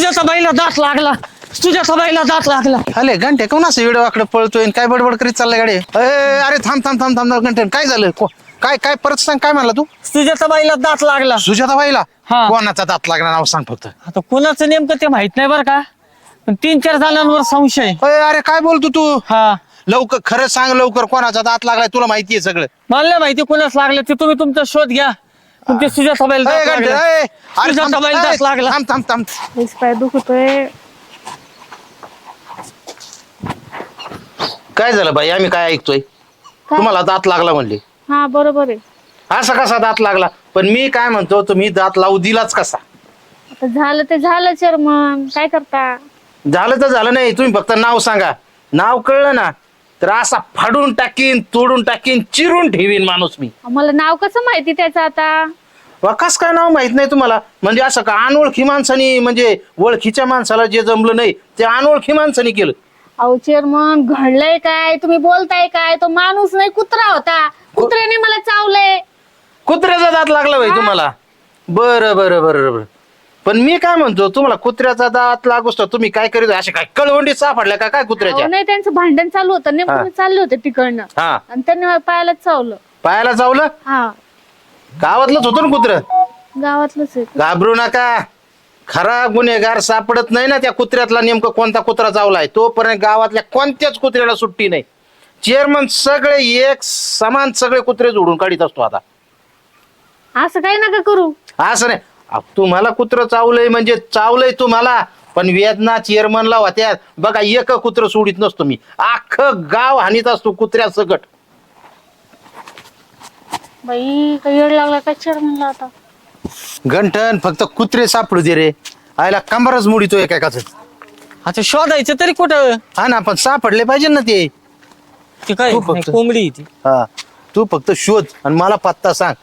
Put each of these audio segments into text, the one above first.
सुजाता बाईला दात लागला. सुजाता बाईला दात लागला. अरे घंटे कोण असं व्हिडिओ आकडे पळतोय आणि काय बडबड करीत चाललाय गाडी? अरे अरे थांब थांब थांब थांब घंटे. काय झालं? को- काय काय परत सांग काय म्हणला तू? सुजाता बाईला दात लागला. सुजाता बाईला हा. कोणाचा दात लागणार नाव सांग फक्त. आता कोणाचं नेमकं ते माहीत नाही बरं का. पण तीन चार जणांवर संशय. अरे अरे काय बोलतो तू? हा. लवकर खरं सांग लवकर कोणाचा दात लागलाय तुला माहितीये सगळं. मला नाही माहिती कोणाच लागलं ते तुम्ही तुमचा शोध घ्या. तुमच्या दात घंटे, लागला. अरे, अरे सुजाता थांब, बाईला अरे, दात लागला. थांब थांब थांब. हेच पाय दुखतोय. काय झालं बाई? आम्ही काय ऐकतोय? तुम्हाला दात लागला म्हणले. हा बरोबर आहे. असा कसा दात लागला? पण मी काय म्हणतो तुम्ही दात लावू दिलाच कसा? आता झालं ते झालं चेअरमन. काय करता? झालं तर झालं नाही. तुम्ही फक्त नाव सांगा. नाव कळलं ना. तर असा फाडून टाकीन तोडून टाकीन चिरून ठेवीन माणूस मी. मला नाव कसं माहिती त्याचं आता? वा कस काय नाव माहीत नाही तुम्हाला? म्हणजे असं का अनोळखी माणसानी म्हणजे ओळखीच्या माणसाला जे जमलं नाही ते अनोळखी माणसानी केलं? अहो चेअरमन घडलंय काय? तुम्ही बोलताय काय? तो माणूस नाही कुत्रा होता. कुत्र्याने मला चावलंय. कुत्र्याचा दात लागला बाई तुम्हाला. बरं बरं बरं बरं. पण मी काय म्हणतो तुम्हाला कुत्र्याचा दात लागूस तर तुम्ही काय करीत असे काय कळवंडी सापडल्या का? काय अहो, कुत्र्याच्या नाही त्यांचं भांडण चालू होतं. नेमकं हा. मी चालले होते तिकडनं. हा. आणि त्यांनी पायाला चावलं. पायाला चावलं? हा. गावातलंच होतं ना कुत्र? गावातलंच आहे. घाबरू नका. खरा गुन्हेगार सापडत नाही ना त्या कुत्र्यातला नेमकं कोणता कुत्रा चावलाय. तोपर्यंत गावातल्या कोणत्याच कुत्र्याला सुट्टी नाही. चेअरमन सगळे एक समान सगळे कुत्रे जोडून काढीत असतो आता. असं काय नका करू. असं नाही. अहो, तुम्हाला कुत्र चावलंय म्हणजे चावलंय तुम्हाला. पण वेदना चेअरमनला होत्या. बघा एक कुत्र सोडित नसतो मी. अख्खं गाव हानीत असतो कुत्र्या सकट बाई काही येड लागला काय चेअरमनला आता? घंटन फक्त कुत्रे सापडू दे रे. आयला कंबरच मुडीतो एकाच आता शोधायचं तरी कुठं? हा ना पण सापडले पाहिजे ना ते. ती काय? तू फक्त- कोंबडी आहे ती. हा. तू फक्त शोध आणि मला पत्ता सांग.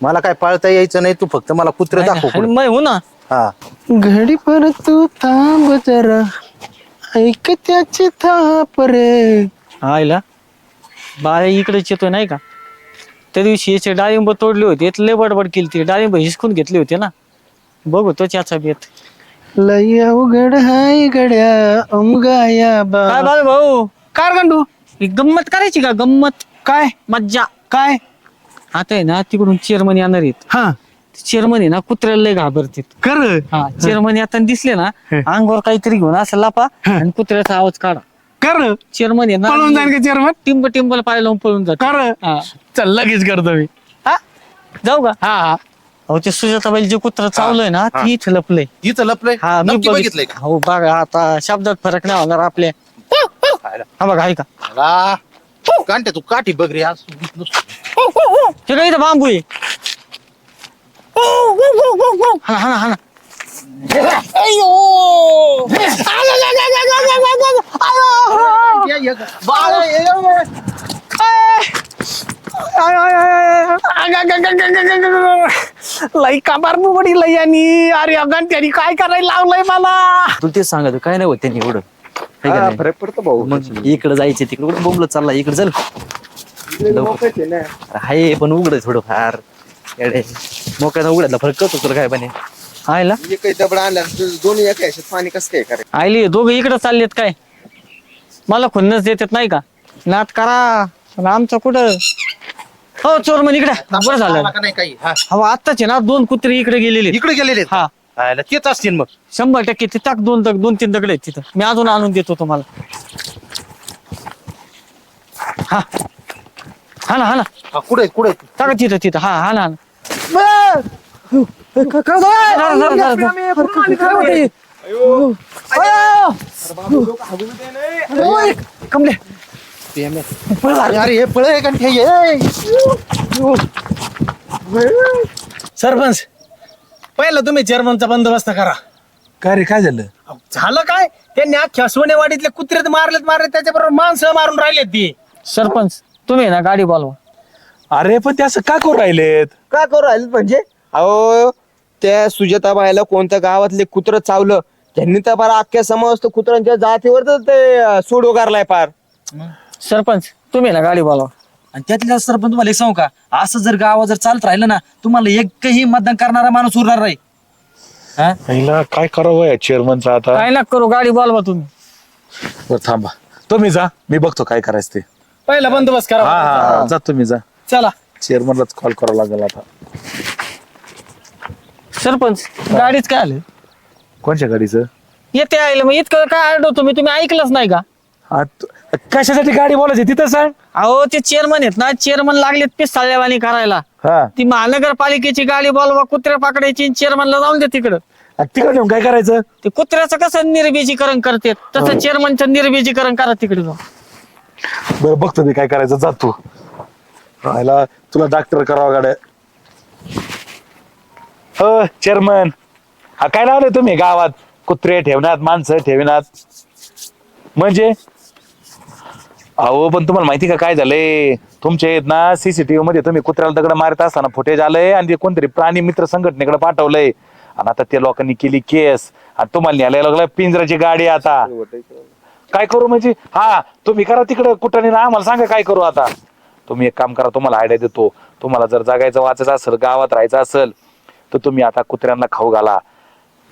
मला काय पाळता यायचं नाही तू फक्त मला कुत्रे दाखव आणि पुढं. मै हो ना. हा. घडी पर तू थांब जरा ऐक त्याची थाप रे. आईला बाळा इकडेच येतोय नाही का? त्या दिवशी याचे डाळिंब तोडले होते यात लय बडबड केली ती डाळिंब हिसकून घेतले होते ना. बघू तो त्याचा बेत. लय अवघड हाय गड्या अमगाया बा काय बाळ भाऊ? कार गंडू? ही गंमत करायची का? गंमत? काय? मज्जा. काय? आता आहे ना तिकडून चेअरमन येणार आहेत. हा. चेअरमन आहे ना कुत्र्याला लय घाबरतात. कर हा चेअरमन येताना दिसले ना अंगावर काहीतरी घेऊन असं लापा आणि कुत्र्याचा आवाज काढा. कर चेअरमन आहे पळून जाईन ना का चेअरमन टिंब टिंबल पाय लावून पळून जात. कर चल लगेच करतो मी. हा? जाऊ का? हा हा. अहो ते सुजाताबाई जे कुत्र चावलंय ना हा. ती इथं लपलंय. इथं लपलंय? हा मी नक्की बघितलंय का? हो बघा आता शब्दात फरक नाही होणार आपल्या. हा बघा ऐका. कांटे तू काठी बघ रे आज ते काय इथं बांबू आहे हाना हाना हाना. लई काबार बुबडी लई आणि अरे अगं त्यांनी काय करायला लावलंय मला? तुला तेच सांगतो काय नाही होत त्यांनी एवढं. है का नाही? फरक पडतो भाऊ मग इकडे जायचे तिकडे कुठं बोंबलत चालला इकडे चल. अरे हाय पण उघड थोडं फार येडे. मोक्यानं उघडायला फरक करतो तुला काय पण आयला. काही दबड आणला दोन्ही एका ह्याच्यात पाणी कसं काय करायचं? आयली दोघं इकडे चाललेत काय? मला खुन्नस देतात नाही का? नात करा. पण आमचं कुठं? हो चोर म्हण इकडे. बरं झालं. नाही काही. हा. हो आत्ताच आहे ना दोन कुत्रे इकडे गेलेले. इकडे गेलेले आहेत. हा. आयला तेच असतील मग. शंभर टक्के ते टाक दोन दग- दोन तीन दगड आहेत तिथं. मी अजून आणून देतो तुम्हाला. हा. हा ना हा ना हा, कुठे कुठे? टाका तिथं तिथं. हा हा ना हा ना. जरा. अरे हे पळ आहे का ये. सरपंच पहिलं तुम्ही चेअरमनचा बंदोबस्त करा. काय रे काय झालं? अहो, झालं काय? त्यांनी अख्ख्या सोनेवाडीतले कुत्रे तर मारलेत मारले त्याच्याबरोबर माणसं मारून राहिलेत ती. सरपंच तुम्ही ना गाडी बोलवा. अरे पण ते असं का करू राहिलेत? का करू राहिले म्हणजे? अहो त्या सुजाताबाईला कोणत्या गावातले कुत्र चावलं? त्यांनी तर फार अख्ख्या समजत कुत्र्यांच्या जातीवर तर ते अं, सूड उगारलाय फार. सरपंच तुम्ही ना गाडी बोलवा. आणि त्यातल्या सर पण तुम्हाला एक सांगू का? असं जर गावात जर चालत राहिलं ना तुम्हाला एकही मतदान करणारा माणूस उरणार नाही. हा? हिला काय करावं या चेअरमनचं आता? काय ना करू गाडी बोलवा तुम्ही. बरं थांबा. तुम्ही जा मी बघतो काय करायचं ते. पहिला बंदोबस्त हा करा. हा हा, जा तुम्ही जा. चला. चेअरमनलाच कॉल करावा लागेल आता. सरपंच गाडीच काय आलं? कोणत्या गाडीचं? येते आयलं मग इतकं काय आरडो तुम्ही तुम्ही ऐकलंच नाही का? हा, तू- कशासाठी गाडी बोलायची तिथं सांग. अहो ते चेअरमन आहेत ना चेअरमन लागलेत पिसाळ्यावानी करायला. हा. ती महानगरपालिकेची गाडी बोलवा कुत्र्या पाकडायची चेअरमनला जाऊन दे तिकडं. तिकडे नेऊन काय करायचं? ते कुत्र्याचं कसं निर्बीजीकरण करते? तसं चेअरमनचं निर्बीजीकरण करा तिकडे जाऊन. बरं बघतो मी काय करायचं. जा तू. राहायला तुला डॉक्टर करावा गाड्या. हो चेअरमन हा काय लावले तुम्ही? गावात कुत्रे ठेवण्यात माणसं ठेवण्यात. म्हणजे? अहो पण तुम्हाला माहिती का काय झालंय? तुमच्या आहेत ना सीसीटीव्ही मध्ये तुम्ही कुत्र्याला दगड मारत असताना फुटेज आलंय आणि ते कोणतरी प्राणी मित्र संघटनेकडे पाठवलंय. आणि आता त्या लोकांनी केली केस. आणि तुम्हाला न्यायला लागलं पिंजराची गाडी आता. काय करू म्हणजे? हा तुम्ही करा तिकडं कुठं नाही आम्हाला सांगा काय करू आता. तुम्ही एक काम करा तुम्हाला आयडिया देतो. तुम्हाला जर जगायचं वाचायचं असेल गावात राहायचं असेल तर तुम्ही आता कुत्र्यांना खाऊ घाला.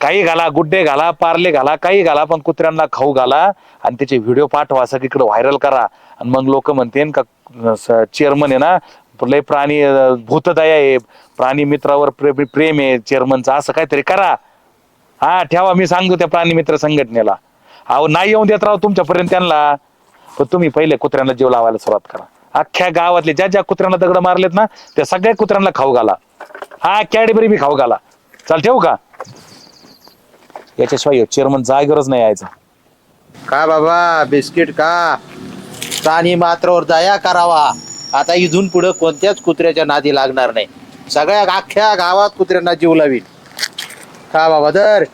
काही घाला गुड्डे घाला पार्ले घाला काही घाला पण कुत्र्यांना खाऊ घाला आणि त्याचे व्हिडिओ पाठवा सगळीकडे व्हायरल करा. आणि मग लोक म्हणते का चेअरमन आहे ना लय प्राणी भूतदया आहे. प्राणी मित्रावर प्रेम प्रेम आहे चेअरमनचा असं काहीतरी करा. हा ठेवा मी सांगतो त्या प्राणी मित्र संघटनेला. अहो नाही येऊन देत राहू तुमच्यापर्यंत त्यांना. पण तुम्ही पहिले कुत्र्यांना जीव लावायला सुरुवात करा. अख्ख्या गावातले ज्या ज्या कुत्र्यांना दगड मारलेत ना त्या सगळ्या कुत्र्यांना खाऊ घाला. हा कॅडबरी बी खाऊ घाला. चल ठेवू का? याच्याशिवाय चेअरमन गरज नाही यायचं. का बाबा बिस्किट का? प्राणी मात्रावर दया करावा. आता इथून पुढे कोणत्याच कुत्र्याच्या नादी लागणार नाही. सगळ्या अख्ख्या गावात कुत्र्यांना जीव लावील का बाबा दर?